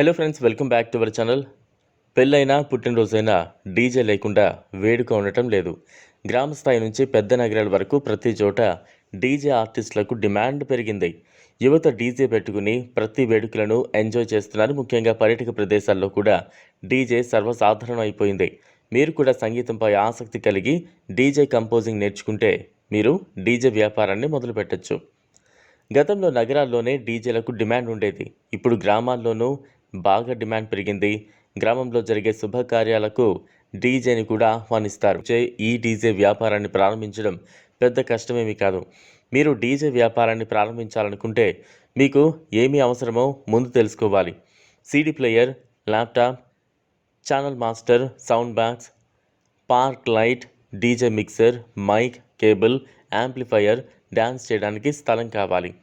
Hello friends welcome back to our channel పెళ్ళైనా పుట్టినరోజైనా DJ లేకుండా వేడుక ఉండటం లేదు. గ్రామ స్థాయి నుంచి పెద్ద నగరాల వరకు ప్రతి చోట డీజే ఆర్టిస్టులకు డిమాండ్ పెరిగింది. యువత డీజే పెట్టుకుని ప్రతి వేడుకలను ఎంజాయ్ చేస్తున్నారు. ముఖ్యంగా పర్యాటక ప్రదేశాల్లో కూడా డీజే సర్వసాధారణం అయిపోయింది. మీరు కూడా సంగీతంపై ఆసక్తి కలిగి డీజే కంపోజింగ్ నేర్చుకుంటే మీరు డీజే వ్యాపారాన్ని మొదలుపెట్టచ్చు గతంలో నగరాల్లోనే డీజేలకు డిమాండ్ ఉండేది. ఇప్పుడు గ్రామాల్లోనూ బాగా డిమాండ్ పెరిగింది. గ్రామంలో జరిగే శుభకార్యాలకు డీజేని కూడా ఆహ్వానిస్తారు. ఈ డీజే వ్యాపారాన్ని ప్రారంభించడం పెద్ద కష్టమేమీ కాదు. మీరు డీజే వ్యాపారాన్ని ప్రారంభించాలనుకుంటే మీకు ఏమి అవసరమో ముందు తెలుసుకోవాలి. CD player laptop channel master sound box park light DJ mixer mike cable amplifier dance చేయడానికి స్థలం కావాలి.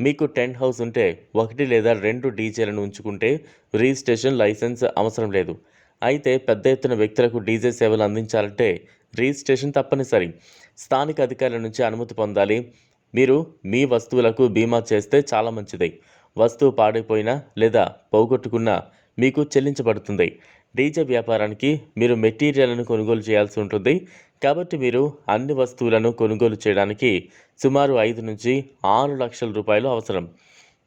మీకు టెంట్ హౌస్ ఉంటే ఒకటి లేదా రెండు డీజేలను ఉంచుకుంటే రిజిస్ట్రేషన్ లైసెన్స్ అవసరం లేదు. అయితే పెద్ద ఎత్తున వ్యక్తులకు డీజే సేవలు అందించాలంటే రిజిస్ట్రేషన్ తప్పనిసరి. స్థానిక అధికారుల నుంచి అనుమతి పొందాలి. మీరు మీ వస్తువులకు బీమా చేస్తే చాలా మంచిది. వస్తువు పాడైపోయినా లేదా పోగొట్టుకున్నా మీకు చెల్లించబడుతుంది. డీజే వ్యాపారానికి మీరు మెటీరియల్ను కొనుగోలు చేయాల్సి ఉంటుంది. కాబట్టి మీరు అన్ని వస్తువులను కొనుగోలు చేయడానికి సుమారు ఐదు నుంచి ఆరు లక్షల రూపాయలు అవసరం.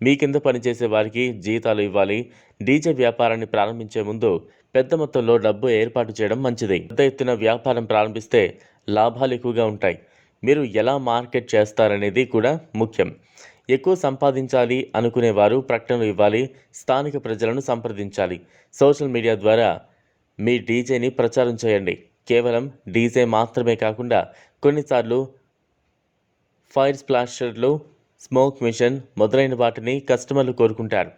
మీ కింద పనిచేసే వారికి జీతాలు ఇవ్వాలి. డీజే వ్యాపారాన్ని ప్రారంభించే ముందు పెద్ద మొత్తంలో డబ్బు ఏర్పాటు చేయడం మంచిది. పెద్ద ఎత్తున వ్యాపారం ప్రారంభిస్తే లాభాలు ఎక్కువగా ఉంటాయి. మీరు ఎలా మార్కెట్ చేస్తారనేది కూడా ముఖ్యం. ఎక్కువ సంపాదించాలి అనుకునేవారు ప్రకటనలు ఇవ్వాలి. స్థానిక ప్రజలను సంప్రదించాలి. సోషల్ మీడియా ద్వారా మీ డీజేని ప్రచారం చేయండి. కేవలం డీజే మాత్రమే కాకుండా కొన్నిసార్లు ఫైర్ స్ప్లాషర్లు స్మోక్ మిషన్ మొదలైన వాటిని కస్టమర్లు కోరుకుంటారు.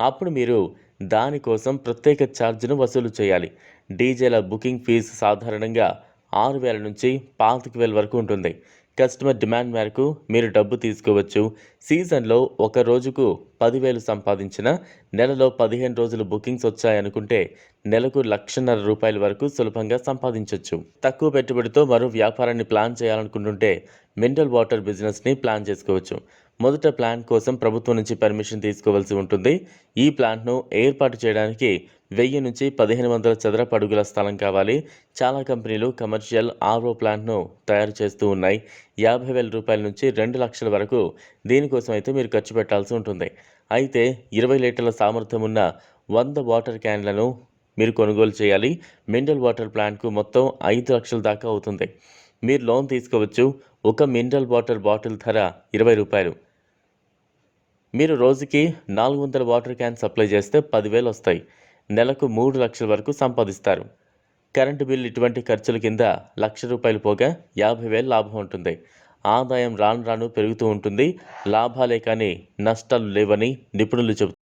అప్పుడు మీరు దానికోసం ప్రత్యేక ఛార్జ్ను వసూలు చేయాలి. డీజేల బుకింగ్ ఫీజు సాధారణంగా ఆరు వేల నుంచి పాతిక వేల వరకు ఉంటుంది. కస్టమర్ డిమాండ్ మేరకు మీరు డబ్బు తీసుకోవచ్చు. సీజన్లో ఒక రోజుకు పదివేలు సంపాదించిన నెలలో పదిహేను రోజులు బుకింగ్స్ వచ్చాయనుకుంటే నెలకు లక్షన్నర రూపాయల వరకు సులభంగా సంపాదించవచ్చు తక్కువ పెట్టుబడితో మరో వ్యాపారాన్ని ప్లాన్ చేయాలనుకుంటుంటే మినరల్ వాటర్ బిజినెస్ని ప్లాన్ చేసుకోవచ్చు. మొదట ప్లాంట్ కోసం ప్రభుత్వం నుంచి పర్మిషన్ తీసుకోవాల్సి ఉంటుంది. ఈ ప్లాంట్ను ఏర్పాటు చేయడానికి వెయ్యి నుంచి పదిహేను వందల చదరపు అడుగుల స్థలం కావాలి. చాలా కంపెనీలు కమర్షియల్ ఆర్ఓ ప్లాంట్ను తయారు చేస్తూ ఉన్నాయి. యాభై వేల రూపాయల నుంచి రెండు లక్షల వరకు దీనికోసం అయితే మీరు ఖర్చు పెట్టాల్సి ఉంటుంది. అయితే ఇరవై లీటర్ల సామర్థ్యం ఉన్న వంద వాటర్ క్యాన్లను మీరు కొనుగోలు చేయాలి. మినరల్ వాటర్ ప్లాంట్కు మొత్తం ఐదు లక్షల దాకా అవుతుంది. మీరు లోన్ తీసుకోవచ్చు. ఒక మినరల్ వాటర్ బాటిల్ ధర ఇరవై రూపాయలు. మీరు రోజుకి నాలుగు వందల వాటర్ క్యాన్ సప్లై చేస్తే పదివేలు వస్తాయి. నెలకు మూడు లక్షల వరకు సంపాదిస్తారు. కరెంటు బిల్లు ఇటువంటి ఖర్చుల కింద లక్ష రూపాయలు పోగా యాభై వేలు లాభం ఉంటుంది. ఆదాయం రాను రాను పెరుగుతూ ఉంటుంది. లాభాలే కానీ నష్టాలు లేవని నిపుణులు చెబుతారు